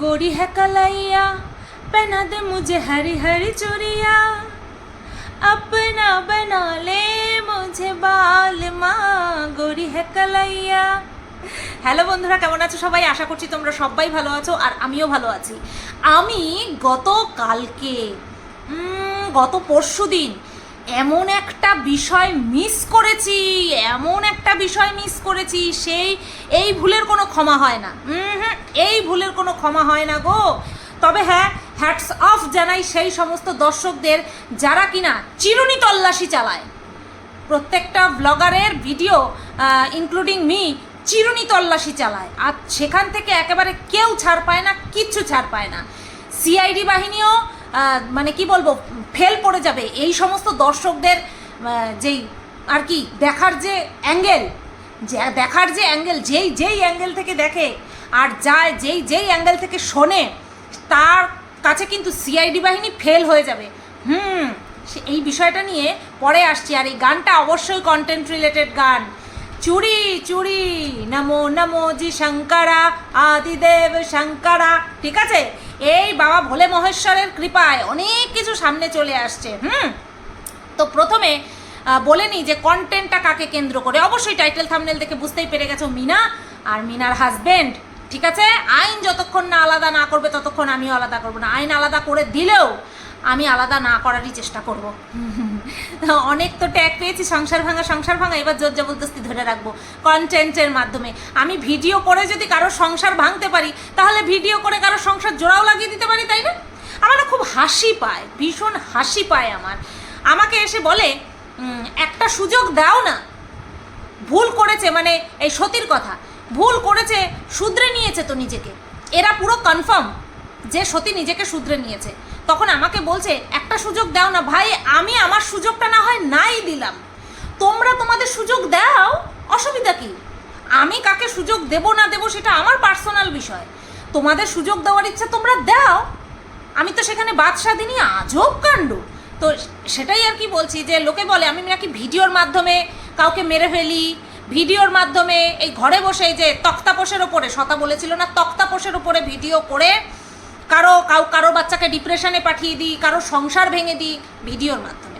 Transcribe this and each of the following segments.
गोरी है कलैया पहना दे मुझे हरी हरी चूड़िया अपना बना ले मुझे बाल माँ गोरी है कलैया হ্যালো বন্ধুরা কেমন আছো সবাই আশা করছি তোমরা সবাই ভালো আছো আর আমিও ভালো আছি আমি গত কালকে উম, গত পরশু দিন এমন একটা বিষয় মিস করেছি, এমন একটা বিষয় মিস করেছি, সেই, এই ভুলের কোনো ক্ষমা হয় না। এই ভুলের কোনো ক্ষমা হয় না গো। তবে হ্যাঁ হ্যাটস অফ জানাই সেই সমস্ত দর্শকদের যারা কিনা চিরুনি তল্লাশি চালায়। প্রত্যেকটা ব্লগারের ভিডিও ইনক্লুডিং মি চিরুনি তল্লাশি চালায়। আর সেখান থেকে একেবারে কেউ ছাড় পায় না, কিচ্ছু ছাড় পায় না। সিআইডি বাহিনীও মানে কি বলব, ফেল পড়ে যাবে। এই সমস্ত দর্শকদের যেই আর কি, দেখার যে অ্যাঙ্গেল দেখার যে অ্যাঙ্গেল, যেই যেই অ্যাঙ্গেল থেকে দেখে আর যায়, যেই যেই অ্যাঙ্গেল থেকে শোনে, তার কাছে কিন্তু সিআইডি বাহিনী ফেল হয়ে যাবে। হুম এই বিষয়টা নিয়ে পরে আসছি। আর এই গানটা অবশ্যই কন্টেন্ট রিলেটেড গান। চুরি চুরি। নমো নমো জি শঙ্করা, আদিদেব শঙ্করা। ঠিক আছে? এই বাবা ভোলে মহেশ্বরের কৃপায় অনেক কিছু সামনে চলে আসছে, হুম? তো প্রথমে বলে নিই যে কন্টেন্টটা কাকে কেন্দ্র করে। অবশ্যই টাইটেল থামনেল দেখে বুঝতেই পেরে গেছো মিনা আর মিনার হাজবেন্ড ঠিক আছে? আইন যতক্ষণ না আলাদা না করবে, ততক্ষণ আমিও আলাদা করব না। আইন আলাদা করে দিলেও আমি আলাদা না করারই চেষ্টা করব। অনেক তো ট্যাগ পেয়েছি, সংসার ভাঙা সংসার ভাঙা, এবার জোর জবরদস্তি ধরে রাখব কন্টেন্টের মাধ্যমে। আমি ভিডিও করে যদি কারও সংসার ভাঙতে পারি, তাহলে ভিডিও করে কারও সংসার জোড়াও লাগিয়ে দিতে পারি, তাই না? আমার খুব হাসি পায়, ভীষণ হাসি পায় আমার। আমাকে এসে বলে একটা সুযোগ দাও না। ভুল করেছে মানে এই সতীর কথা, ভুল করেছে, শুধরে নিয়েছে তো নিজেকে। এরা পুরো কনফার্ম যে সতী নিজেকে শুধরে নিয়েছে। তখন আমাকে বলছে, একটা সুযোগ দাও না ভাই, আমি আমার সুযোগটা না হয় নাই দিলাম। তোমরা তোমাদের সুযোগ দাও, অসুবিধা কি? আমি কাকে সুযোগ দেব না দেব সেটা আমার পার্সোনাল বিষয়। তোমাদের সুযোগ দেওয়ার ইচ্ছা তোমরা দাও। আমি তো সেখানে বাদশা দিনই, আজব কাণ্ড। তো সেটাই আর কি বলছি যে, লোকে বলে, আমি নাকি ভিডিওর মাধ্যমে কাউকে মেরে ফেলি, ভিডিওর মাধ্যমে এই ঘরে বসে যে তক্তাপোষের ওপরে, শতা বলেছিল না, তক্তাপোষের ওপরে ভিডিও করে কারও কাউ, কারও বাচ্চাকে ডিপ্রেশনে পাঠিয়ে দিই, কারও সংসার ভেঙে দিই ভিডিওর মাধ্যমে।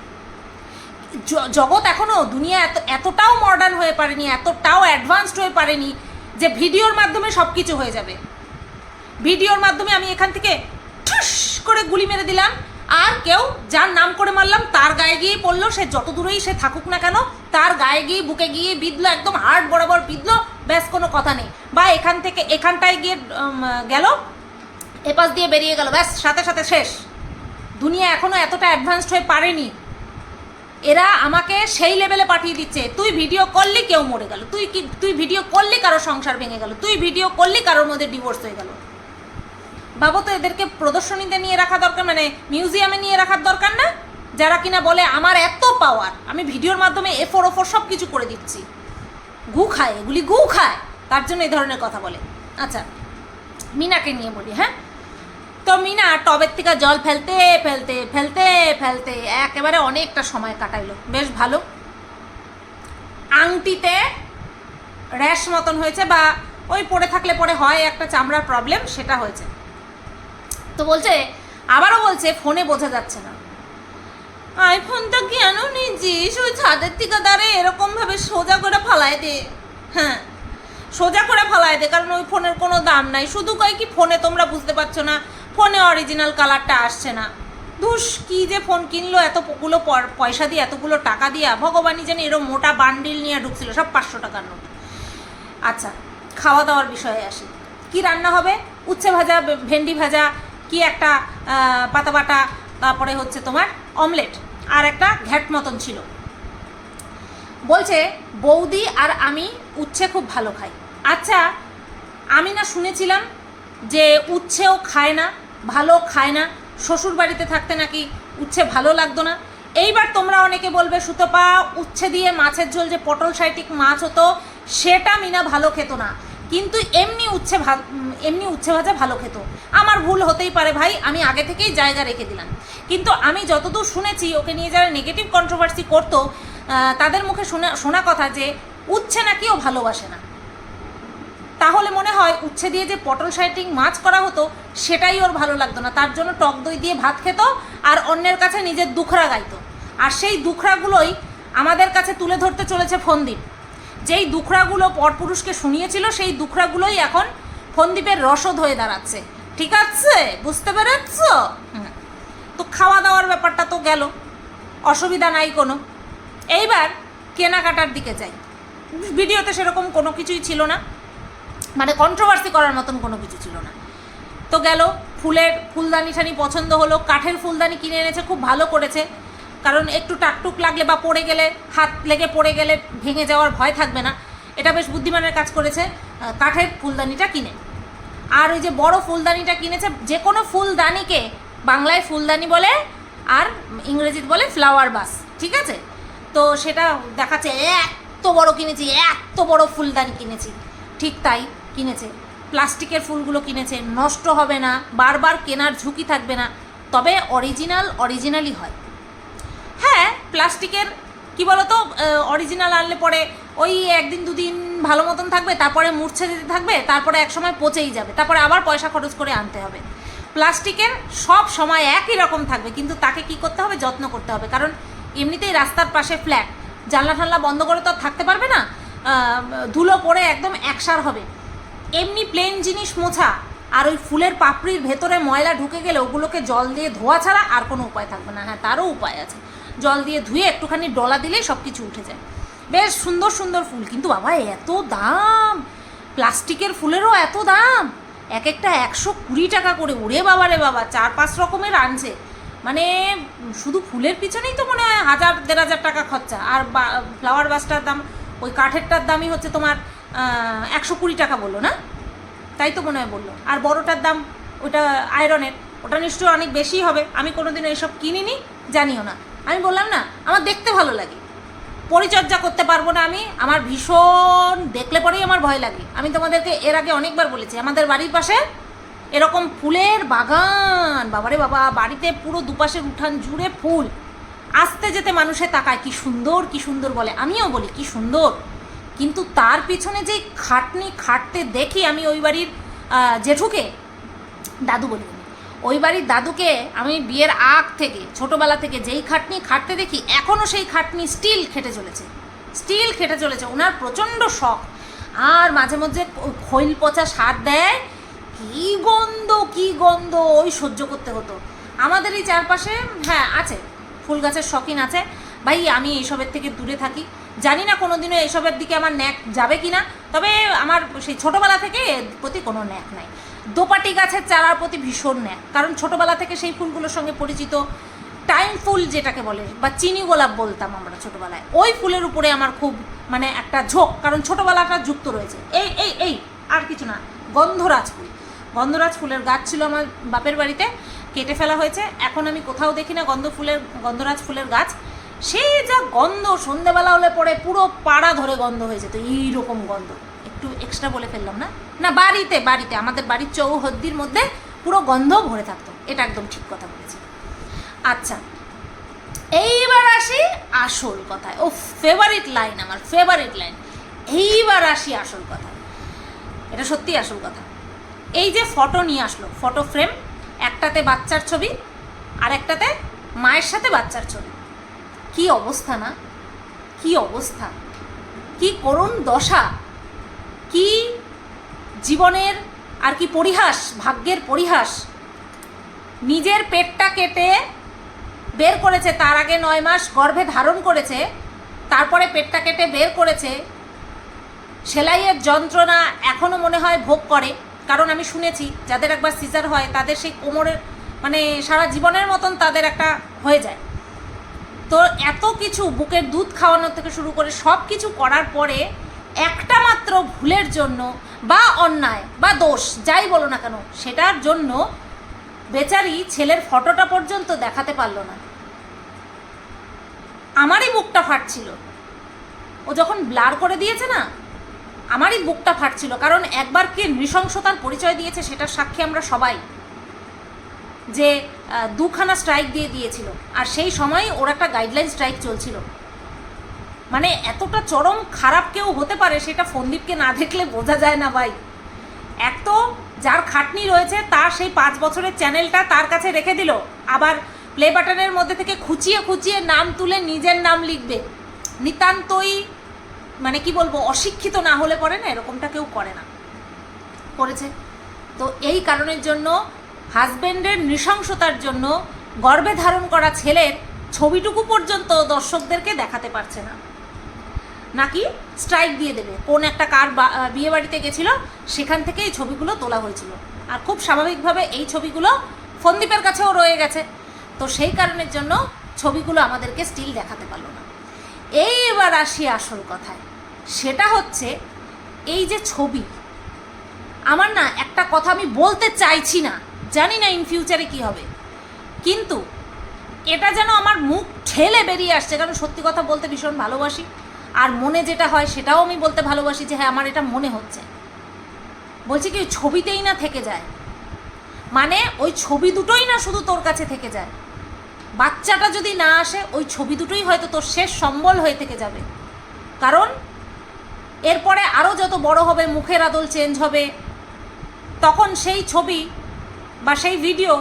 জগৎ এখনও দুনিয়া এত, এতটাও মডার্ন হয়ে পারেনি, এতটাও অ্যাডভান্সড হয়ে পারেনি যে ভিডিওর মাধ্যমে সব কিছু হয়ে যাবে। ভিডিওর মাধ্যমে আমি এখান থেকে ঠুস করে গুলি মেরে দিলাম, আর কেউ যার নাম করে মারলাম, তার গায়ে গিয়ে পড়ল, সে যত দূরেই সে থাকুক না কেন, তার গায়ে গিয়ে, বুকে গিয়ে বিঁধলো, একদম হার্ট বরাবর বিঁধলো, ব্যাস কোনো কথা নেই। বা এখান থেকে, এখানটায় গিয়ে গেল এপাশ দিয়ে বেরিয়ে গেল। ব্যাস, সাথে সাথে শেষ। দুনিয়া এখনও এতটা অ্যাডভান্সড হয়ে পারেনি। এরা আমাকে সেই লেভেলে পাঠিয়ে দিচ্ছে। তুই ভিডিও করলি কেউ মরে গেল। তুই কি, তুই ভিডিও করলি কারও সংসার ভেঙে গেল। তুই ভিডিও করলি কারোর মধ্যে ডিভোর্স হয়ে গেল। বাবু, তো এদেরকে প্রদর্শনীতে নিয়ে রাখা দরকার মানে মিউজিয়ামে নিয়ে রাখার দরকার না? যারা কিনা বলে, আমার এত পাওয়ার আমি ভিডিওর মাধ্যমে এফোর ওফোর সব কিছু করে দিচ্ছি। গু খায়, এগুলি গু খায়। তার জন্য এই ধরনের কথা বলে। আচ্ছা মিনাকে নিয়ে বলি হ্যাঁ? তো মিনা টবের থেকে জল ফেলতে ফেলতে ফেলতে ফেলতে একেবারে অনেকটা সময় কাটাইলো। বেশ ভালো। আংটিতে র্যাশ মতন হয়েছে বা ওই পড়ে থাকলে পরে হয় একটা চামড়ার প্রবলেম সেটা হয়েছে। তো বলছে, আবারও বলছে, ফোনে বোঝা যাচ্ছে না। আইফোনটা কেন নিয়েছিস ওই ছাদের থেকে দাঁড়িয়ে এরকমভাবে সোজা করে ফালাই দে। হ্যাঁ সোজা করে ফালাই দে, কারণ ওই ফোনের কোনো দাম নাই। শুধু কয় কি, ফোনে তোমরা বুঝতে পারছ না। ফোনে অরিজিনাল কালারটা আসছে না। ধুস, কি যে ফোন কিনলো, এতগুলো পয়সা দিয়ে, এতগুলো টাকা দিয়া, ভগবানই জানি এরকম মোটা বান্ডিল নিয়ে ঢুকছিল, সব পাঁচশো টাকার নোট। আচ্ছা খাওয়া দাওয়ার বিষয়ে আসি। কি রান্না হবে? উচ্ছে ভাজা ভেন্ডি ভাজা, কি একটা পাতা বাটা, তারপরে হচ্ছে তোমার অমলেট আর একটা ঘ্যাট মতন ছিল। বলছে, বৌদি আর আমি উচ্ছে খুব ভালো খাই। আচ্ছা আমি না শুনেছিলাম যে উচ্ছেও খায় না। ভালো খায় না শ্বশুর বাড়িতে থাকতে নাকি উচ্ছে ভালো লাগতো না। এইবার তোমরা অনেকে বলবে সুতপা উচ্ছে দিয়ে মাছের ঝোল যে পটল সাইটিক মাছ হতো, সেটা মিনা ভালো খেত না। কিন্তু এমনি উচ্ছে ভা, এমনি উচ্ছে ভাজা ভালো খেত। আমার ভুল হতেই পারে ভাই, আমি আগে থেকেই জায়গা রেখে দিলাম। কিন্তু আমি যতদূর শুনেছি, ওকে নিয়ে যারা নেগেটিভ কন্ট্রোভার্সি করতো তাদের মুখে শোনা শোনা কথা যে উচ্ছে নাকি ও ভালোবাসে না। তাহলে মনে হয় উচ্ছে দিয়ে যে পটল সাইটিং মাছ করা হতো, সেটাই ওর ভালো লাগতো না। তার জন্য টক দই দিয়ে ভাত খেত আর অন্যের কাছে নিজের দুখরা গাইতো। আর সেই দুখরাগুলোই আমাদের কাছে তুলে ধরতে চলেছে ফন্দীপ। যেই দুখরাগুলো পরপুরুষকে শুনিয়েছিল, সেই দুখরাগুলোই এখন ফন্দীপের রসদ হয়ে দাঁড়াচ্ছে। ঠিক আছে? বুঝতে পেরেছ। তো খাওয়া দাওয়ার ব্যাপারটা তো গেল। অসুবিধা নাই কোনো। এইবার কেনাকাটার দিকে যাই। ভিডিওতে সেরকম কোনো কিছুই ছিল না। মানে কন্ট্রোভার্সি করার মতন কোনো কিছু ছিল না। তো গেল, ফুলের ফুলদানি ঠানি পছন্দ হলো, কাঠের ফুলদানি কিনে এনেছে, খুব ভালো করেছে। কারণ একটু টাকটুক লাগলে বা পড়ে গেলে, হাত লেগে পড়ে গেলে ভেঙে যাওয়ার ভয় থাকবে না। এটা বেশ বুদ্ধিমানের কাজ করেছে কাঠের ফুলদানিটা কিনে। আর ওই যে বড় ফুলদানিটা কিনেছে, যে কোনো ফুলদানিকে বাংলায় ফুলদানি বলে আর ইংরেজিতে বলে ফ্লাওয়ার বাস ঠিক আছে? তো সেটা দেখাচ্ছে এত বড় কিনেছি এত বড় ফুলদানি কিনেছি। ঠিক তাই। কিনেছে। প্লাস্টিকের ফুলগুলো কিনেছে। নষ্ট হবে না, বারবার কেনার ঝুঁকি থাকবে না, তবে অরিজিনাল অরিজিনালই হয়। হ্যাঁ প্লাস্টিকের, কি বলতো অরিজিনাল আনলে পরে ওই একদিন দুদিন ভালো মতন থাকবে, তারপরে মূর্ছে যেতে থাকবে, তারপরে এক সময় পচেই যাবে, তারপরে আবার পয়সা খরচ করে আনতে হবে। প্লাস্টিকের সব সময় একই রকম থাকবে, কিন্তু তাকে কি করতে হবে? যত্ন করতে হবে। কারণ এমনিতেই রাস্তার পাশে ফ্ল্যাট জানলা ঠান্লা বন্ধ করে তো থাকতে পারবে না ধুলো পড়ে একদম একসার হবে। এমনি প্লেন জিনিস মোছা, আর ওই ফুলের পাপড়ির ভেতরে ময়লা ঢুকে গেলে ওগুলোকে জল দিয়ে ধোয়া ছাড়া আর কোনো উপায় থাকবে না। হ্যাঁ তারও উপায় আছে। জল দিয়ে ধুয়ে একটুখানি ডলা দিলেই সব কিছু উঠে যায়। বেশ সুন্দর সুন্দর ফুল। কিন্তু বাবা, এত দাম! প্লাস্টিকের ফুলেরও এত দাম! এক একটা একশো কুড়ি টাকা করে। ওরে বাবা রে বাবা, চার পাঁচ রকমের আনছে। মানে শুধু ফুলের পিছনেই তো মনে হয় হাজার, দেড় হাজার টাকা খরচা। আর ফ্লাওয়ার বাসটার দাম, ওই কাঠেরটার দামই হচ্ছে তোমার একশো কুড়ি টাকা বলল, না? তাই তো মনে হয় বলল। আর বড়টার দাম, ওটা আয়রনের, ওটা নিশ্চয়ই অনেক বেশি হবে। আমি কোনোদিনও এসব কিনিনি, জানিও না। আমি বললাম, না, আমার দেখতে ভালো লাগে। পরিচর্যা করতে পারব না আমি, আমার ভীষণ দেখলে পরেই আমার ভয় লাগে। আমি তোমাদেরকে এর আগে অনেকবার বলেছি, আমাদের বাড়ির পাশে এরকম ফুলের বাগান। বাবারে বাবা, বাড়িতে পুরো দুপাশের উঠান জুড়ে ফুল। আসতে যেতে মানুষে তাকায়, কি সুন্দর কি সুন্দর বলে। আমিও বলি, কি সুন্দর। কিন্তু তার পিছনে যে খাটনি খাটতে দেখি আমি ওই বাড়ির জেঠুকে, দাদু বলি ওই বাড়ির দাদুকে আমি বিয়ের আগ থেকে, ছোটোবেলা থেকে যেই খাটনি খাটতে দেখি এখনও সেই খাটনি স্টিল খেটে চলেছে। স্টিল খেটে চলেছে, ওনার প্রচণ্ড শখ। আর মাঝে মধ্যে খৈল পচা সার দেয়। কি গন্ধ কি গন্ধ, ওই সহ্য করতে হতো। আমাদের এই চারপাশে হ্যাঁ আছে, ফুল গাছের শখিন আছে। ভাই, আমি এইসবের থেকে দূরে থাকি। জানি না কোনোদিনও এসবের দিকে আমার ন্যাক যাবে কি না তবে আমার সেই ছোটোবেলা থেকে এর প্রতি কোনো ন্যাক নাই। দোপাটি গাছের চারার প্রতি ভীষণ ন্যাক, কারণ ছোটোবেলা থেকে সেই ফুলগুলোর সঙ্গে পরিচিত টাইম ফুল যেটাকে বলে, বা চিনি গোলাপ বলতাম আমরা ছোটোবেলায়, ওই ফুলের উপরে আমার খুব মানে একটা ঝোঁক, কারণ ছোটোবেলাটা যুক্ত রয়েছে। এই এই এই, আর কিছু না, গন্ধরাজ ফুল। গন্ধরাজ ফুলের গাছ ছিল আমার বাপের বাড়িতে, কেটে ফেলা হয়েছে, এখন আমি কোথাও দেখি না গন্ধ ফুলের, গন্ধরাজ ফুলের গাছ। সেই যা গন্ধ, সন্ধেবেলা হলে পরে পুরো পাড়া ধরে গন্ধ হয়ে যেত, এইরকম গন্ধ। একটু এক্সট্রা বলে ফেললাম না? না, বাড়িতে বাড়িতে, আমাদের বাড়ির চৌহদ্দির মধ্যে পুরো গন্ধ ভরে থাকতো, এটা একদম ঠিক কথা বলেছি। আচ্ছা এইবার আসি আসল কথায়। ও ফেভারিট লাইন আমার ফেভারিট লাইন এইবার আসি আসল কথায়। এটা সত্যি আসল কথা। এই যে ফটো নিয়ে আসলো ফটো ফ্রেম একটাতে বাচ্চার ছবি আর একটাতে মায়ের সাথে বাচ্চার ছবি। কি অবস্থা না? কি অবস্থা? কি করুণ দশা? কি জীবনের আর কি পরিহাস, ভাগ্যের পরিহাস? নিজের পেটটা কেটে বের করেছে, তার আগে নয় মাস গর্ভে ধারণ করেছে, তারপরে পেটটা কেটে বের করেছে। সেলাইয়ের যন্ত্রণা এখনও মনে হয় ভোগ করে। কারণ আমি শুনেছি, যাদের একবার সিজার হয়, তাদের সেই কোমরের মানে সারা জীবনের মতন তাদের একটা হয়ে যায়। তো এত কিছু বুকের দুধ খাওয়ানো থেকে শুরু করে সব কিছু করার পরে একটা মাত্র ভুলের জন্য বা অন্যায় বা দোষ, যাই বলো না কেন, সেটার জন্য বেচারি ছেলের ফটোটা পর্যন্ত দেখাতে পারল না। আমারই বুকটা ফাটছিল। ও যখন ব্লার করে দিয়েছে না, আমারই বুকটা ফাটছিল, কারণ একবার কে নৃশংসতার পরিচয় দিয়েছে সেটার সাক্ষী আমরা সবাই। যে দুখানা স্ট্রাইক দিয়ে দিয়েছিল। আর সেই সময় ওর একটা গাইডলাইন স্ট্রাইক চলছিল। মানে এতটা চরম খারাপ কেউ হতে পারে সেটা ফন্দীপকে না দেখলে বোঝা যায় না ভাই। এক তো যার খাটনি রয়েছে, তার সেই পাঁচ বছরের চ্যানেলটা তার কাছে রেখে দিল। আবার প্লে বাটনের মধ্যে থেকে খুঁচিয়ে খুঁচিয়ে নাম তুলে নিজের নাম লিখবে। নিতান্তই মানে কি বলব, অশিক্ষিত না হলে পরে না, এরকমটা কেউ করে না। করেছে। তো এই কারণের জন্য হাজবেন্ডের নৃশংসতার জন্য গর্ভে ধারণ করা ছেলের ছবিটুকু পর্যন্ত দর্শকদেরকে দেখাতে পারছে না। নাকি স্ট্রাইক দিয়ে দেবে। কোন একটা কার বিয়ে বাড়িতে গেছিল, সেখান থেকে এই ছবিগুলো তোলা হয়েছিল। আর খুব স্বাভাবিকভাবে এই ছবিগুলো ফন্দীপের কাছেও রয়ে গেছে। তো সেই কারণের জন্য ছবিগুলো আমাদেরকে স্টিল দেখাতে পারল না। এই এবার আসি আসল কথায়। সেটা হচ্ছে, এই যে ছবি, আমার না একটা কথা আমি বলতে চাইছি না। জানি না ইন ফিউচারে কি হবে। কিন্তু এটা যেন আমার মুখ ঠেলে বেরিয়ে আসছে, কারণ সত্যি কথা বলতে ভীষণ ভালোবাসি। আর মনে যেটা হয় সেটাও আমি বলতে ভালোবাসি যে হ্যাঁ আমার এটা মনে হচ্ছে। বলছি কি, ওই ছবিতেই না থেকে যায়। মানে ওই ছবি দুটোই না শুধু তোর কাছে থেকে যায়। বাচ্চাটা যদি না আসে, ওই ছবি দুটোই হয়তো তোর শেষ সম্বল হয়ে থেকে যাবে। কারণ এরপরে আরও যত বড় হবে, মুখের আদল চেঞ্জ হবে, তখন সেই ছবি বা সেই ভিডিও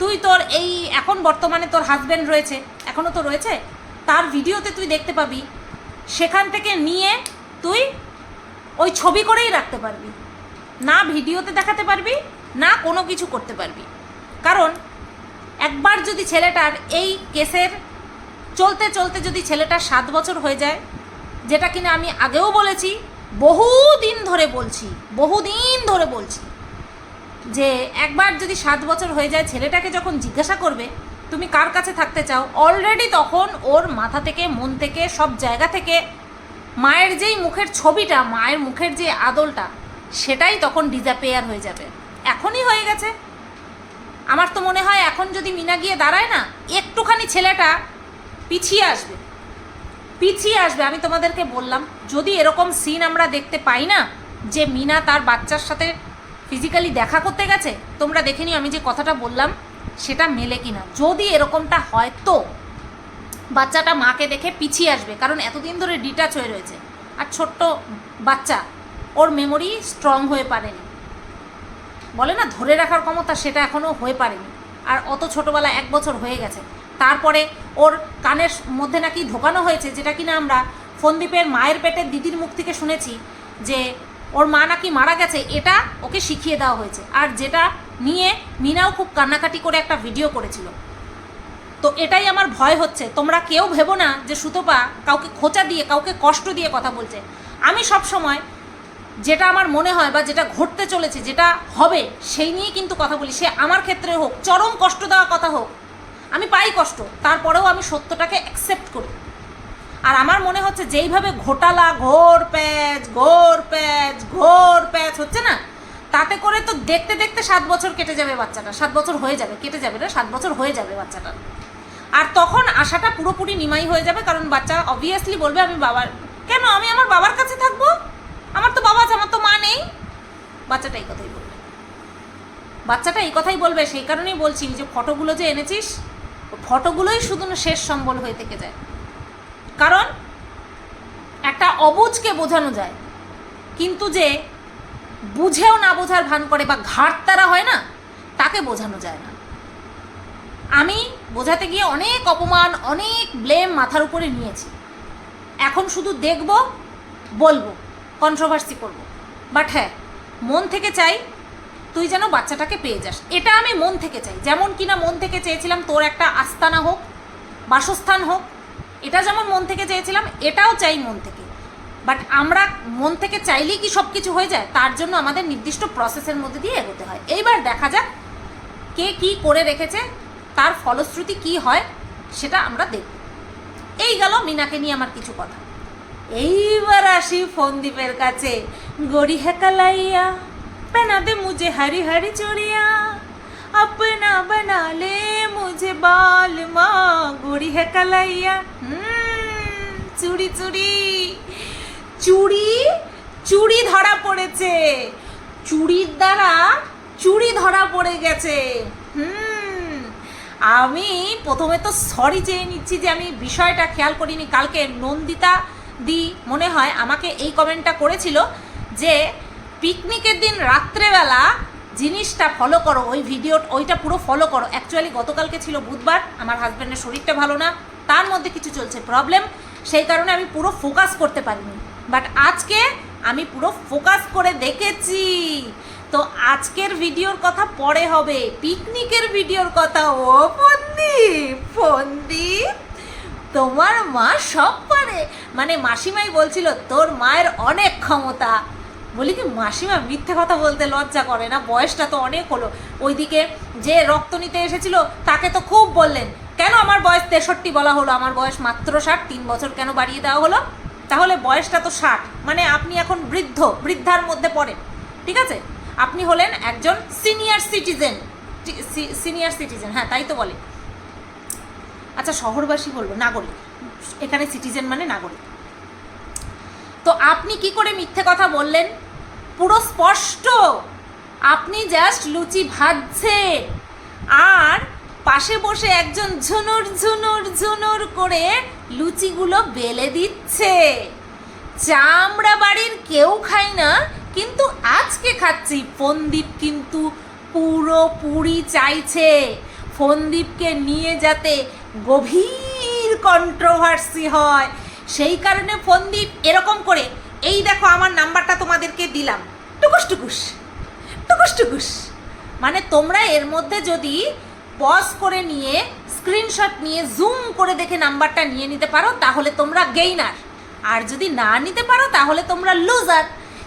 তুই তোর এই এখন বর্তমানে তোর হাজব্যান্ড রয়েছে এখনও তো রয়েছে, তার ভিডিওতে তুই দেখতে পাবি, সেখান থেকে নিয়ে তুই ওই ছবি করেই রাখতে পারবি। না ভিডিওতে দেখাতে পারবি, না কোনো কিছু করতে পারবি। কারণ, একবার যদি ছেলেটার এই কেসের চলতে চলতে যদি ছেলেটার সাত বছর হয়ে যায়, যেটা কিনা আমি আগেও বলেছি, বহুদিন ধরে বলছি, বহুদিন ধরে বলছি যে একবার যদি সাত বছর হয়ে যায়, ছেলেটাকে যখন জিজ্ঞাসা করবে, তুমি কার কাছে থাকতে চাও? অলরেডি তখন ওর মাথা থেকে, মন থেকে, সব জায়গা থেকে, মায়ের যেই মুখের ছবিটা, মায়ের মুখের যে আদলটা, সেটাই তখন ডিজাপেয়ার হয়ে যাবে। এখনই হয়ে গেছে। আমার তো মনে হয় এখন যদি মিনা গিয়ে দাঁড়ায় না, একটুখানি ছেলেটা পিছিয়ে আসবে। পিছিয়ে আসবে, আমি তোমাদেরকে বললাম। যদি এরকম সিন আমরা দেখতে পাই না, যে মিনা তার বাচ্চার সাথে ফিজিক্যালি দেখা করতে গেছে, তোমরা দেখে নিও আমি যে কথাটা বললাম, সেটা মেলে কিনা। যদি এরকমটা হয় তো বাচ্চাটা মাকে দেখে পিছিয়ে আসবে, কারণ এতদিন ধরে ডিটাচ হয়ে রয়েছে। আর ছোট্ট বাচ্চা, ওর মেমোরি স্ট্রং হয়ে পারেনি। বলে না, ধরে রাখার ক্ষমতা সেটা এখনও হয়ে পারেনি। আর অত ছোটোবেলা এক বছর হয়ে গেছে। তারপরে ওর কানের মধ্যে নাকি ঢোকানো হয়েছে, যেটা কিনা আমরা ফন্দীপের মায়ের পেটের দিদির মুখ থেকে শুনেছি, যে ওর মা নাকি মারা গেছে, এটা ওকে শিখিয়ে দেওয়া হয়েছে। আর যেটা নিয়ে মিনাও খুব কান্নাকাটি করে একটা ভিডিও করেছিল। তো এটাই আমার ভয় হচ্ছে। তোমরা কেউ ভেবো না যে সুতপা কাউকে খোঁচা দিয়ে, কাউকে কষ্ট দিয়ে কথা বলছে। আমি সব সময় যেটা আমার মনে হয় বা যেটা ঘটতে চলেছে, যেটা হবে, সেই নিয়ে কিন্তু কথা বলি। সে আমার ক্ষেত্রে হোক, চরম কষ্ট দেওয়া কথা হোক, আমি পাই কষ্ট। তারপরেও আমি সত্যটাকে অ্যাকসেপ্ট করি। আর আমার মনে হচ্ছে যেইভাবে ঘোটালা, ঘোর প্যাচ ঘোর প্যাচ ঘোর প্যাচ হচ্ছে না, তাতে করে তো দেখতে দেখতে সাত বছর কেটে যাবে বাচ্চাটা, সাত বছর হয়ে যাবে, কেটে যাবে না, সাত বছর হয়ে যাবে বাচ্চাটার আর তখন আশাটা পুরোপুরি নিমাই হয়ে যাবে, কারণ বাচ্চা অবভিয়াসলি বলবে আমি বাবার, কেন আমি আমার বাবার কাছে থাকব? আমার তো বাবা আছে, আমার তো মা নেই। বাচ্চাটা এই কথাই বলবে। বাচ্চাটা এই কথাই বলবে, সেই কারণেই বলছি যে ফটোগুলো যে এনেছিস, ফটোগুলোই শুধু শেষ সম্বল হয়ে থেকে যায়। কারণ একটা অবুঝকে বোঝানো যায়। কিন্তু যে বুঝেও না বোঝার ভান করে বা ঘাটতারা হয় না, তাকে বোঝানো যায় না। আমি বোঝাতে গিয়ে অনেক অপমান, অনেক ব্লেম মাথার উপরে নিয়েছি। এখন শুধু দেখব, বলব কন্ট্রোভার্সি করব। বাট হ্যাঁ মন থেকে চাই তুই যেন বাচ্চাটাকে পেয়ে যাস। এটা আমি মন থেকে চাই। যেমন কিনা মন থেকে চেয়েছিলাম তোর একটা আস্তানা হোক, বাসস্থান হোক এটা যেমন মন থেকে চেয়েছিলাম, এটাও চাই মন থেকে। বাট আমরা মন থেকে চাইলেই কি সব কিছু হয়ে যায়? তার জন্য আমাদের নির্দিষ্ট প্রসেসের মধ্যে দিয়ে এগোতে হয়। এইবার দেখা যাক কে কি করে রেখেছে, তার ফলশ্রুতি কি হয়, সেটা আমরা দেখব। এই গেল মিনাকে নিয়ে আমার কিছু কথা। এইবার আসি ফোনদীপের কাছে। গড়ি হেকালাইয়া পেনাতে মুজে হারি হারি চড়িয়া। আপনা বানালে মুঝে বাল মা ঘড়ি হেকালাইয়া চুরি চুরি। চুরি চুরি ধরা পড়েছে। চুরির দ্বারা চুরি ধরা পড়ে গেছে। হুম, আমি প্রথমে তো সরি চেয়ে নিচ্ছি যে আমি বিষয়টা খেয়াল করিনি। কালকে নন্দিতা দি মনে হয় আমাকে এই কমেন্টটা করেছিল যে পিকনিকের দিন রাত্রেবেলা জিনিসটা ফলো করো, ওই ভিডিও ওইটা পুরো ফলো করো। অ্যাকচুয়ালি গতকালকে ছিল বুধবার, আমার হাজব্যান্ডের শরীরটা ভালো না, তার মধ্যে কিছু চলছে প্রবলেম সেই কারণে আমি পুরো ফোকাস করতে পারিনি। বাট আজকে আমি পুরো ফোকাস করে দেখেছি। তো আজকের ভিডিওর কথা পরে হবে। পিকনিকের ভিডিওর কথা। ও ফন্দীপ ফন্দীপ তোমার মা সব পারে। মানে মাসিমাই বলছিল, তোর মায়ের অনেক ক্ষমতা। বলি কি, মাসিমা মিথ্যে কথা বলতে লজ্জা করে না, বয়সটা তো অনেক হলো। ওইদিকে যে রক্ত নিতে এসেছিল, তাকে তো খুব বললেন, কেন আমার বয়স তেষট্টি বলা হলো? আমার বয়স মাত্র ষাট, তিন বছর কেন বাড়িয়ে দেওয়া হলো? তাহলে বয়সটা তো ষাট মানে আপনি এখন বৃদ্ধ, বৃদ্ধার মধ্যে পড়েন ঠিক আছে? আপনি হলেন একজন সিনিয়র সিটিজেন সিনিয়র সিটিজেন হ্যাঁ তাই তো বলে। আচ্ছা শহরবাসী বলব, নাগরিক, এখানে সিটিজেন মানে নাগরিক। তো আপনি কি করে মিথ্যে কথা বললেন? পুরো স্পষ্ট। আপনি জাস্ট লুচি ভাজছেন আর পাশে বসে একজন ঝুনুর ঝুনুর ঝুনুর করে লুচিগুলো বেলে দিচ্ছে। চামড়া বাড়ির কেউ খায় না, কিন্তু আজকে খাচ্ছি। ফন্দীপ কিন্তু পুরোপুরি চাইছে। ফন্দীপকে নিয়ে যাতে গভীর কন্ট্রোভার্সি হয়। সেই কারণে ফন্দীপ এরকম করে এই দেখো আমার নাম্বারটা তোমাদেরকে দিলাম। টুকুস টুকুস টুকুস টুকুস। মানে তোমরা এর মধ্যে যদি পজ করে নিয়ে স্ক্রিনশট নিয়ে জুম করে দেখে নাম্বারটা নিয়ে নিতে পারো, তাহলে তোমরা গেইনার আর যদি না নিতে পারো, তাহলে তোমরা লুজার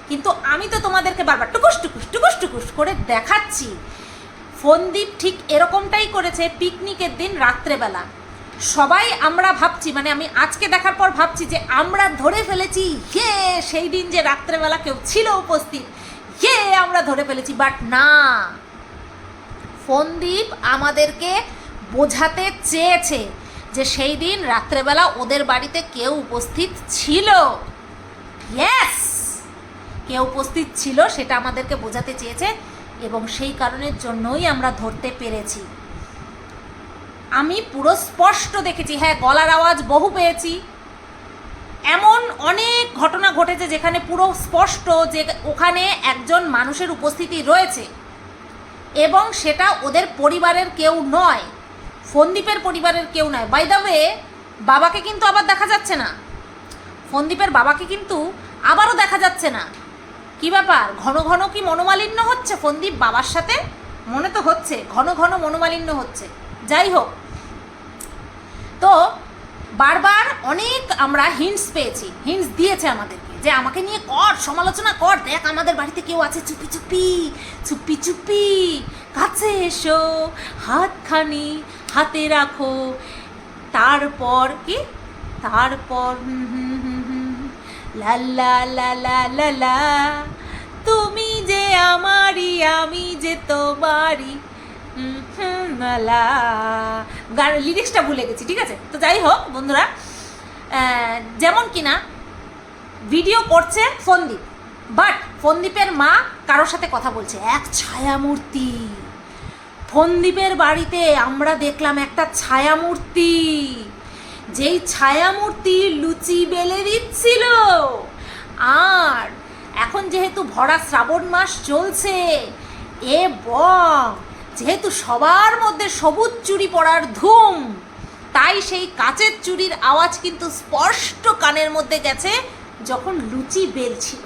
কিন্তু আমি তো তোমাদেরকে বারবার টুকুস টুকুস টুকুস টুকুস করে দেখাচ্ছি। ফন্দীপ ঠিক এরকমটাই করেছে পিকনিকের দিন রাত্রেবেলা। সবাই আমরা ভাবছি মানে আমি আজকে দেখার পর ভাবছি যে আমরা ধরে ফেলেছি হে সেই দিন যে রাত্রেবেলা কেউ ছিল উপস্থিত হে আমরা ধরে ফেলেছি। বাট না, ফোনদীপ আমাদেরকে বোঝাতে চেয়েছে যে সেই দিন রাত্রেবেলা ওদের বাড়িতে কেউ উপস্থিত ছিল। ইয়েস কেউ উপস্থিত ছিল, সেটা আমাদেরকে বোঝাতে চেয়েছে এবং সেই কারণের জন্যই আমরা ধরতে পেরেছি। আমি পুরো স্পষ্ট দেখেছি। হ্যাঁ গলার আওয়াজ বহু পেয়েছি। এমন অনেক ঘটনা ঘটেছে যেখানে পুরো স্পষ্ট যে ওখানে একজন মানুষের উপস্থিতি রয়েছে এবং সেটা ওদের পরিবারের কেউ নয়। ফন্দীপের পরিবারের কেউ নয়। বাই দ্য ওয়ে বাবাকে কিন্তু আবার দেখা যাচ্ছে না। ফন্দীপের বাবাকে কিন্তু আবারও দেখা যাচ্ছে না। কি ব্যাপার? ঘন ঘন কি মনোমালিন্য হচ্ছে? ফন্দীপ বাবার সাথে? মনে তো হচ্ছে। ঘন ঘন মনোমালিন্য হচ্ছে। যাই হোক তো বারবার অনেক আমরা হিন্টস পেয়েছি হিন্টস দিয়েছে আমাদেরকে যে আমাকে নিয়ে কর, সমালোচনা কর, দেখ আমাদের বাড়িতে কেউ আছে, চুপি চুপি চুপি চুপি, কাছে এসো, হাতখানি হাতে রাখো, তারপর কি? তারপর লা লা লা লা লা লা, তুমি যে আমারই, আমি যে তোমারই গান লিরিক্সটা ভুলে গেছি, ঠিক আছে? তো যাই হোক, বন্ধুরা যেমন কিনা ভিডিও করছে ফন্দীপ বাট ফন্দীপের মা কারোর সাথে কথা বলছে, এক ছায়ামূর্তি। ফন্দীপের বাড়িতে আমরা দেখলাম একটা ছায়ামূর্তি। যেই ছায়ামূর্তি লুচি বেলে দিচ্ছিল। আর এখন যেহেতু ভরা শ্রাবণ মাস চলছে এ এবং যেহেতু সবার মধ্যে সবুজ চুরি পড়ার ধুম, তাই সেই কাচের চুরির আওয়াজ কিন্তু স্পষ্ট কানের মধ্যে গেছে যখন লুচি বেলছিল।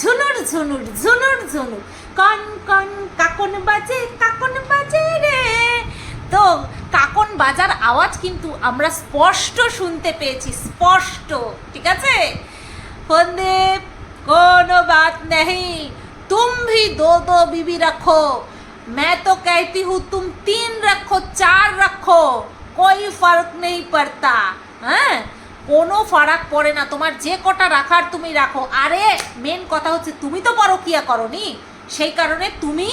ঝুনুর ঝুনুর ঝুনুর ঝুনুর, কন কন, কাকন বাজে কাকন বাজে রে। তো কাকন বাজার আওয়াজ কিন্তু আমরা স্পষ্ট শুনতে পেয়েছি, স্পষ্ট, ঠিক আছে? ফন্দে কোনো বাত নেহি তুম ভি দো দো বিবি রাখো। मैं तो कहती हूँ तुम तीन रखो चार रखो कोई फर्क नहीं पड़ता হ্যাঁ কোনো ফারাক পড়ে না তোমার যে কটা রাখার তুমি রাখো আরে মেন কথা হচ্ছে তুমি তো পরকিয়া করনি সেই কারণে তুমি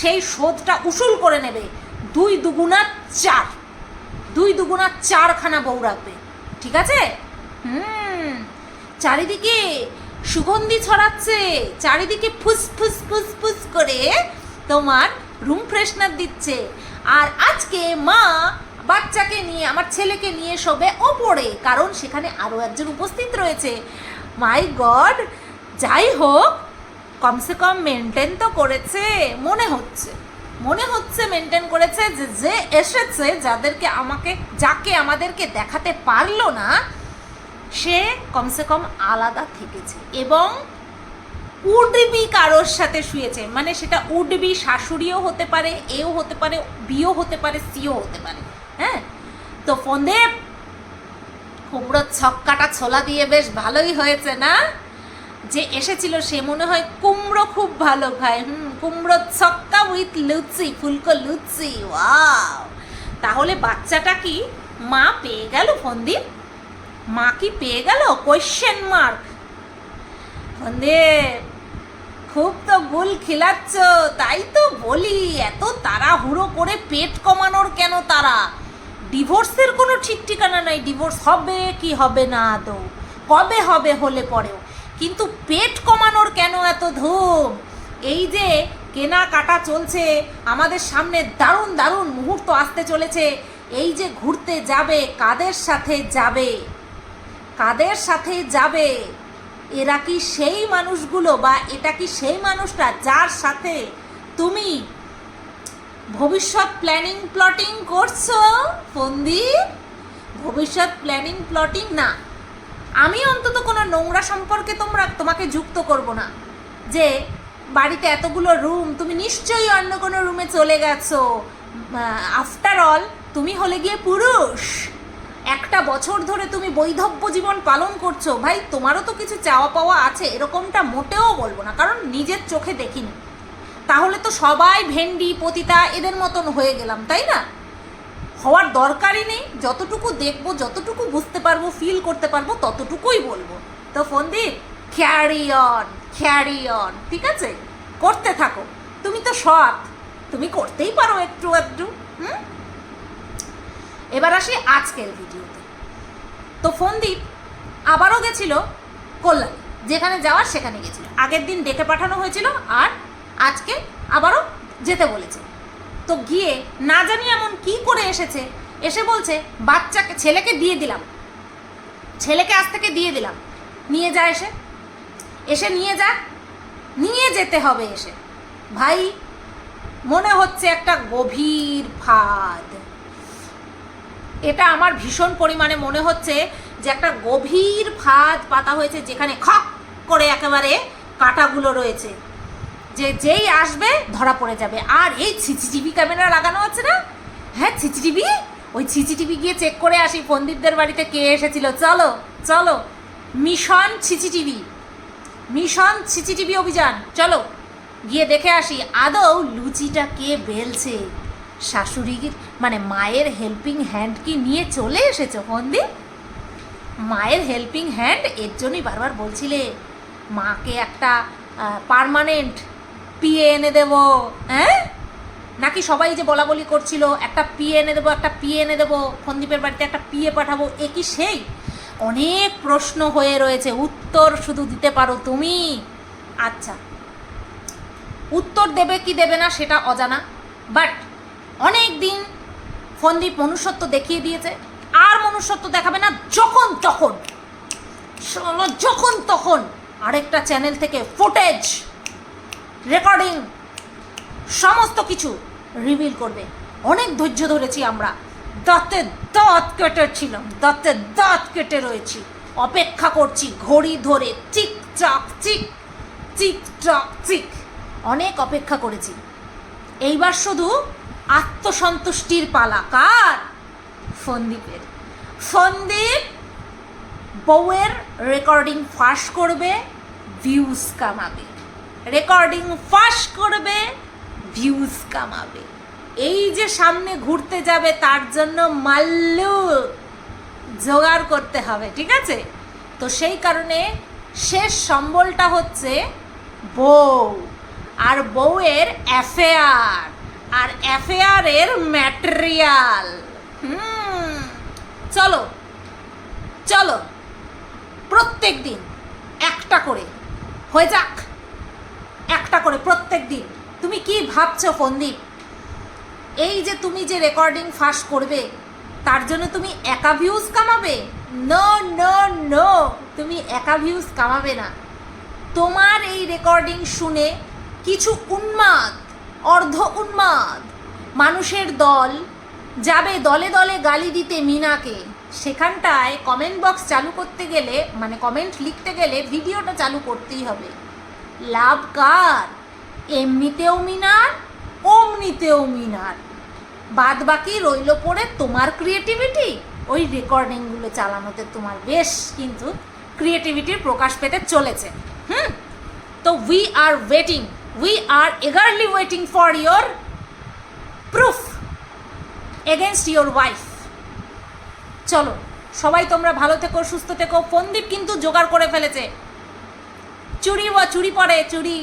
সেই শোধটা উসুল করে নেবে দুই দুগুণা চার দুই দুগুণা চারখানা বউ রাখবে ঠিক আছে হুম চারিদিকে সুগন্ধি ছড়াচ্ছে চারিদিকে ফুস ফুস ফুস ফুস করে তোমার রুম ফ্রেশনার দিচ্ছে। আর আজকে মা বাচ্চাকে নিয়ে, আমার ছেলেকে নিয়ে শোবে ওপরে, কারণ সেখানে আরও একজন উপস্থিত রয়েছে। মাই গড, যাই হোক, কমসে কম মেনটেন তো করেছে, মনে হচ্ছে। মনে হচ্ছে মেনটেন করেছে যে যে এসেছে, যাদেরকে আমাকে, যাকে আমাদেরকে দেখাতে পারল না, সে কমসে কম আলাদা থেকেছে। এবং উডবি কারোর সাথে শুয়েছে। মানে সেটা উডবি শাশুড়িও হতে পারে, এও হতে পারে, বিও হতে পারে, সিও হতে পারে। হ্যাঁ? তো ফোনদেব, কুমড়োর ছক্কাটা ছোলা দিয়ে বেশ ভালোই হয়েছে না? যে এসেছিল সে মনে হয় কুমড়ো খুব ভালো খায়। হুম, কুমড়োর ছক্কা উইথ লুচি, ফুলকো লুচি, ওয়াও। তাহলে বাচ্চাটা কি মা পেয়ে গেল ফন্দীপ? মা কি পেয়ে গেল? কোয়েশ্চেন মার্ক ফন্দীপ খুব তো গুল খিলাচ্ছ, তাই তো বলি, এত তাড়াহুড়ো করে পেট কমানোর কেন তারা? ডিভোর্সের কোনো ঠিক ঠিকানা নাই, ডিভোর্স হবে কি হবে না আদৌ কবে হবে হলে পরেও? কিন্তু পেট কমানোর কেন এত ধুম? এই যে কেনাকাটা চলছে, আমাদের সামনে দারুণ দারুণ মুহূর্ত আসতে চলেছে, এই যে ঘুরতে যাবে, কাদের সাথে যাবে? কাদের সাথে যাবে? এরা কি সেই মানুষগুলো বা এটা কি সেই মানুষটা যার সাথে তুমি ভবিষ্যৎ প্ল্যানিং প্লটিং করছ? ফন্দি, ভবিষ্যৎ প্ল্যানিং প্লটিং না। আমি অন্তত কোনো নোংরা সম্পর্কে তোমরা, তোমাকে যুক্ত করব না। যে বাড়িতে এতগুলো রুম তুমি নিশ্চয়ই অন্য কোনো রুমে চলে গেছো। আফটার অল তুমি হলে গিয়ে পুরুষ। একটা বছর ধরে তুমি বৈধব্য জীবন পালন করছ। ভাই, তোমারও তো কিছু চাওয়া পাওয়া আছে, এরকমটা মোটেও বলব না, কারণ নিজের চোখে দেখিনি। তাহলে তো সবাই ভেন্ডি, পতিতা এদের মতন হয়ে গেলাম, তাই না? হওয়ার দরকারই নেই, যতটুকু দেখব, যতটুকু বুঝতে পারব ফিল করতে পারব, ততটুকুই বলব। তো ফন্দীপ ক্যারি অন ক্যারি ঠিক আছে? করতে থাকো। তুমি তো সৎ, তুমি করতেই পারো একটু একটু হুম? এবার আসি আজকের ভিডিওতে তো ফন্দীপ আবারও গেছিল কল্যাণ, যেখানে যাওয়ার সেখানে গেছিল। আগের দিন ডেকে পাঠানো হয়েছিল আর আজকে আবারও যেতে বলেছে। তো গিয়ে না জানি এমন কি করে এসেছে, এসে বলছে, বাচ্চাকে, ছেলেকে দিয়ে দিলাম। ছেলেকে আজ থেকে দিয়ে দিলাম। নিয়ে যা এসে। এসে নিয়ে যা। নিয়ে যেতে হবে এসে। ভাই, মনে হচ্ছে একটা গভীর ফাঁদ। এটা আমার ভীষণ পরিমাণে মনে হচ্ছে যে একটা গভীর ফাঁদ পাতা হয়েছে যেখানে খক করে একেবারে কাটাগুলো রয়েছে। যে যেই আসবে, ধরা পড়ে যাবে। আর এই সিসিটিভি ক্যামেরা লাগানো আছে না? হ্যাঁ সিসিটিভি? ওই সিসিটিভি গিয়ে চেক করে আসি পন্ডিতদের বাড়িতে কে এসেছিল। চলো চলো। Mission CCTV. মিশন সিসিটিভি অভিযান। চলো, গিয়ে দেখে আসি, আদৌ লুচিটা কে বেলছে? শাশুড়ির মানে মায়ের হেল্পিং হ্যান্ড কি নিয়ে চলে এসেছ, ফন্দি? মায়ের হেল্পিং হ্যান্ড এর জন্যই বারবার বলছিলে, মাকে একটা পারমানেন্ট পিএ এনে দেবো হ্যাঁ? নাকি সবাই যে বলা বলি করছিল, একটা পিএ এনে দেবো, একটা পিএ এনে দেবো, ফন্দীপের বাড়িতে একটা পিএ পাঠাবো, এ কি সেই? অনেক প্রশ্ন হয়ে রয়েছে, উত্তর শুধু দিতে পারো তুমি। আচ্ছা উত্তর দেবে কি দেবে না সেটা অজানা বাট অনেক দিন ফন্দীপ মনুষ্যত্ব দেখিয়ে দিয়েছে। আর মনুষ্যত্ব দেখাবে না যখন তখন। যখন তখন। আরেকটা চ্যানেল থেকে ফুটেজ রেকর্ডিং সমস্ত কিছু রিভিল করবে। অনেক ধৈর্য ধরেছি আমরা। দাঁত কেটে ছিলাম দাঁতের দাঁত কেটে রয়েছি। অপেক্ষা করছি ঘড়ি ধরে চিক চাক চিক চিক চাক চিক অনেক অপেক্ষা করেছি। এইবার শুধু আত্মসন্তুষ্টির পালা। কার? ফন্দীপের ফন্দীপ বউয়ের রেকর্ডিং ফাঁস করবে ভিউজ কামাবে। রেকর্ডিং ফাঁস করবে ভিউজ কামাবে। এই যে সামনে ঘুরতে যাবে, তার জন্য মাল্লু জোগাড় করতে হবে, ঠিক আছে? তো সেই কারণে শেষ সম্বলটা হচ্ছে বউ। আর বউয়ের অ্যাফেয়ার আর অ্যাফেয়ারের ম্যাটেরিয়াল হুম, চলো চলো, প্রত্যেক দিন একটা করে, হয়ে যাক, একটা করে প্রত্যেক দিন। তুমি কি ভাবছ, ফন্দীপ? এই যে তুমি যে রেকর্ডিং ফাঁস করবে, তার জন্য তুমি একা ভিউজ কামাবে? নো নো নো তুমি একা ভিউজ কামাবে না। তোমার এই রেকর্ডিং শুনে কিছু উন্মাদ অর্ধ উন্মাদ। মানুষের দল যাবে দলে দলে গালি দিতে মিনাকে। সেখানটায় কমেন্ট বক্স চালু করতে গেলে মানে কমেন্ট লিখতে গেলে ভিডিওটা চালু করতেই হবে। লাভ কার? এমনিতেও মিনার, অমনিতেও মিনার। বাদ বাকি রইল পড়ে তোমার ক্রিয়েটিভিটি ওই রেকর্ডিংগুলো চালানোতে তোমার বেশ কিন্তু ক্রিয়েটিভিটির প্রকাশ পেতে চলেছে। হুম? তো we are waiting we are eagerly waiting for your proof against your wife চলো, সবাই তোমরা ভালো থেকো, সুস্থ থেকো। ফন্দীপ কিন্তু জোগাড় করে ফেলেছে। চুরি বা চুরি পরে, চুরি।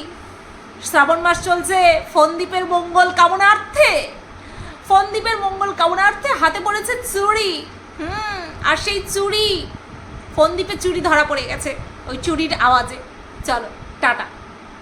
শ্রাবণ মাস চলছে ফন্দীপের মঙ্গল কামনার্থে। ফন্দীপের মঙ্গল কামনার্থে হাতে পড়েছে চুড়ি হুম, আর সেই চুড়ি ফন্দীপের চুড়ি ধরা পড়ে গেছে, ওই চুরির আওয়াজে। চলো, টাটা।